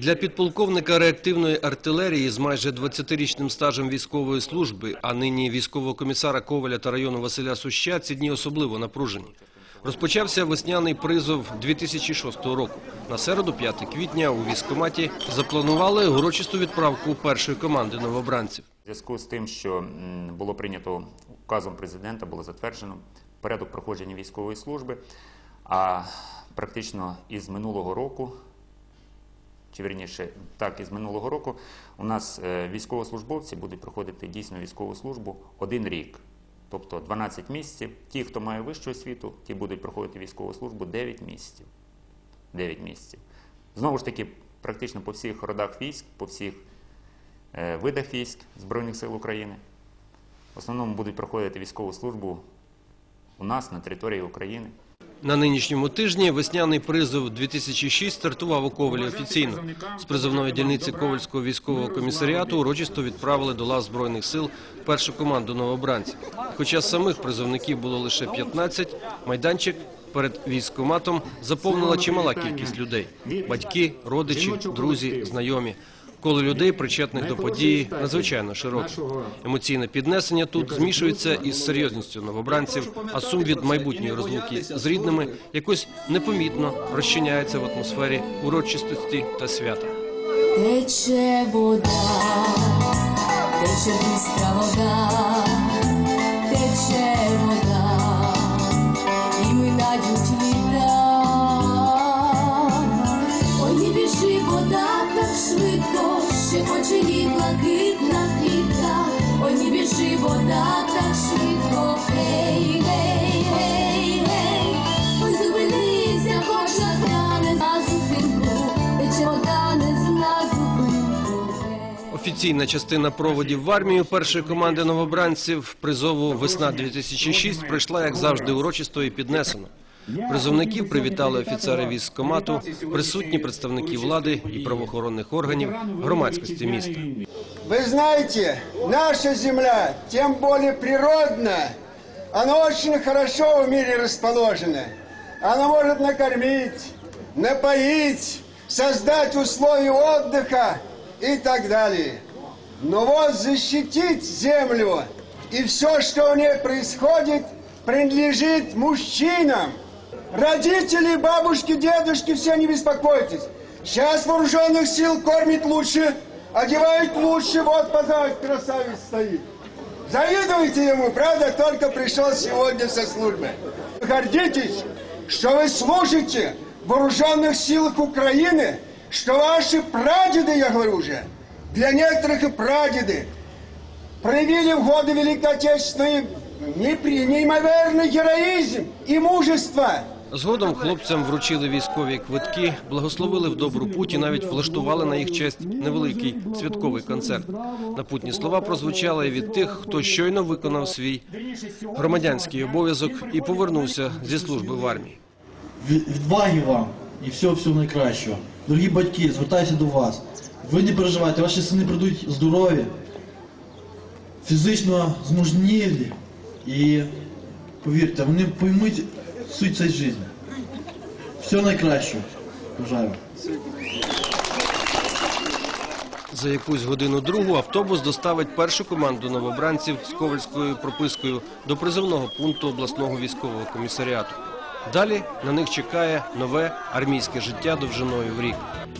Для підполковника реактивної артилерії з майже 20-річним стажем військової служби, а нині військового комісара Коваля та району Василя Суща, ці дні особливо напружені. Розпочався весняний призов 2006 року. На середу, 5 квітня, у військкоматі запланували урочисту відправку першої команди новобранців. Зв'язку з тим, що було прийнято указом президента, було затверджено порядок проходження військової служби, а практично із минулого року, чи вірніше, так, із минулого року, у нас е, військовослужбовці будуть проходити дійсно військову службу один рік. Тобто 12 місяців. Ті, хто має вищу освіту, ті будуть проходити військову службу 9 місяців. 9 місяців. Знову ж таки, практично по всіх родах військ, по всіх е, видах військ Збройних сил України. В основному будуть проходити військову службу у нас на території України. На нинішньому тижні весняний призов 2006 стартував у Ковалі офіційно. З призовної дільниці Ковальського військового комісаріату урочисто відправили до лав Збройних сил першу команду новобранців. Хоча самих призовників було лише 15, майданчик перед військкоматом заповнила чимала кількість людей – батьки, родичі, друзі, знайомі. Коло людей, причетних до події, надзвичайно широке. Емоційне піднесення тут змішується із серйозністю новобранців, а сум від майбутньої розлуки з рідними якось непомітно розчиняється в атмосфері урочистості та свята. Тече вода, тече вода, тече вода, Офіційна частина проводів в армію першої команди новобранців призову «Весна 2006» пройшла, як завжди, урочисто і піднесено. Призовників привітали офіцери військкомату, присутні представники влади і правоохоронних органів громадськості міста. Вы знаете, наша земля, тем более природная, она очень хорошо в мире расположена. Она может накормить, напоить, создать условия отдыха и так далее. Но вот защитить землю и все, что в ней происходит, принадлежит мужчинам. Родители, бабушки, дедушки, все не беспокойтесь. Сейчас вооруженных сил кормит лучше, одевают лучше. Вот, пожалуйста, красавец стоит. Завидуете ему, правда, только пришел сегодня со службы. Гордитесь, что вы служите в вооруженных силах Украины, что ваши прадеды, я говорю уже, для некоторых и прадеды, проявили в годы Великой Отечественной неимоверный героизм и мужество. Згодом хлопцям вручили військові квитки, благословили в добру путь і навіть влаштували на їх честь невеликий святковий концерт. Напутні слова прозвучали від тих, хто щойно виконав свій громадянський обов'язок і повернувся зі служби в армії. Відваги вам і всього всього найкращого. Дорогі батьки, звертаюся до вас. Ви не переживайте, ваші сини прийдуть здорові, фізично змужнілі і повірте, вони поймуть суть цієї життя. Всього найкращого. Бажаю. За якусь годину другу автобус доставить першу команду новобранців з ковальською пропискою до призовного пункту обласного військового комісаріату. Далі на них чекає нове армійське життя довжиною в рік.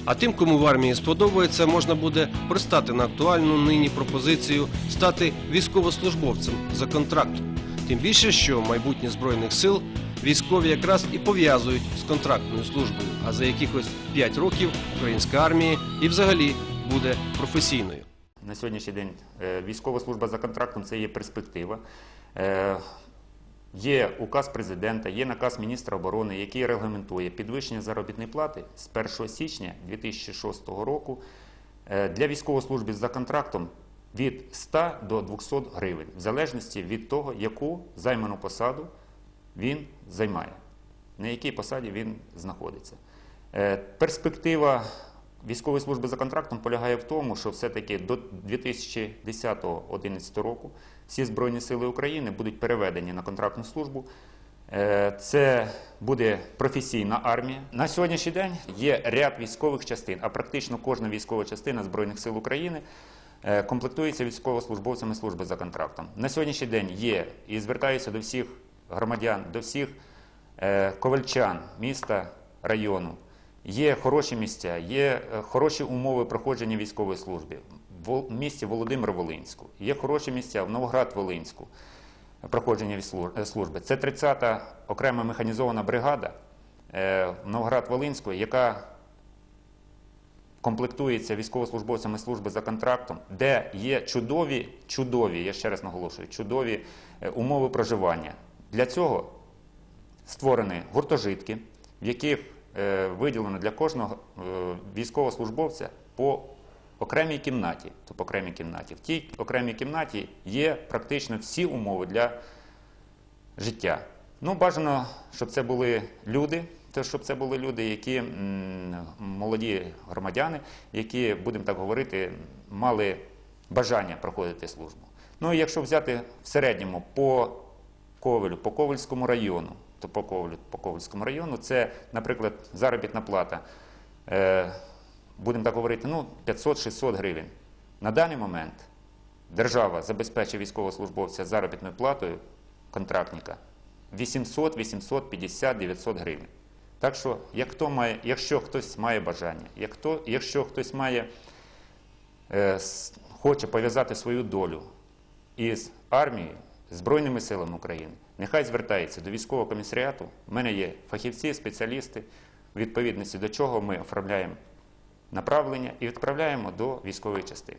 А тим, кому в армії сподобається, можна буде пристати на актуальну нині пропозицію стати військовослужбовцем за контрактом. Тим більше, що майбутнє збройних сил військові якраз і пов'язують з контрактною службою. А за якихось 5 років українська армія і взагалі буде професійною. На сьогоднішній день е, військова служба за контрактом це є перспектива. Е, Є указ президента, є наказ міністра оборони, який регламентує підвищення заробітної плати з 1 січня 2006 року е, для військової служби за контрактом від 100 до 200 гривень, в залежності від того, яку займану посаду він займає, на якій посаді він знаходиться. Е, Перспектива військової служби за контрактом полягає в тому, що все-таки до 2010-2011 року всі Збройні сили України будуть переведені на контрактну службу Е, Це буде професійна армія. На сьогоднішній день є ряд військових частин, а практично кожна військова частина Збройних сил України е, комплектується військовослужбовцями служби за контрактом. На сьогоднішній день є і звертаюся до всіх громадян, до всіх е, ковальчан міста, району. Є хороші місця, є е, хороші умови проходження військової служби в місті Володимир-Волинську, є хороші місця в Новоград-Волинську проходження е, служби. Це 30-та окрема механізована бригада в Новоград-Волинську, яка комплектується військовослужбовцями служби за контрактом, де є чудові, чудові, я ще раз наголошую, чудові умови проживання. Для цього створені гуртожитки, в яких е, виділено для кожного е, військовослужбовця по окремій кімнаті. То по окремій кімнаті. В тій окремій кімнаті є практично всі умови для життя. Ну, бажано, щоб це були люди, то щоб це були люди, які молоді громадяни, які, будемо так говорити, мали бажання проходити службу. Ну, і якщо взяти в середньому по Ковелю, по Ковельському району, то по Ковелю, по Ковельському району, це, наприклад, заробітна плата, е, будемо так говорити, ну, 500-600 гривень. На даний момент держава забезпечує військовослужбовця заробітною платою контрактника 800, 850, 900 гривень. Так що, як хто має, якщо хтось має бажання, як хто, якщо хтось має, е, хоче пов'язати свою долю із армією, Збройними силами України, нехай звертається до військового комісаріату. У мене є фахівці, спеціалісти, відповідності до чого ми оформляємо направлення і відправляємо до військової частини.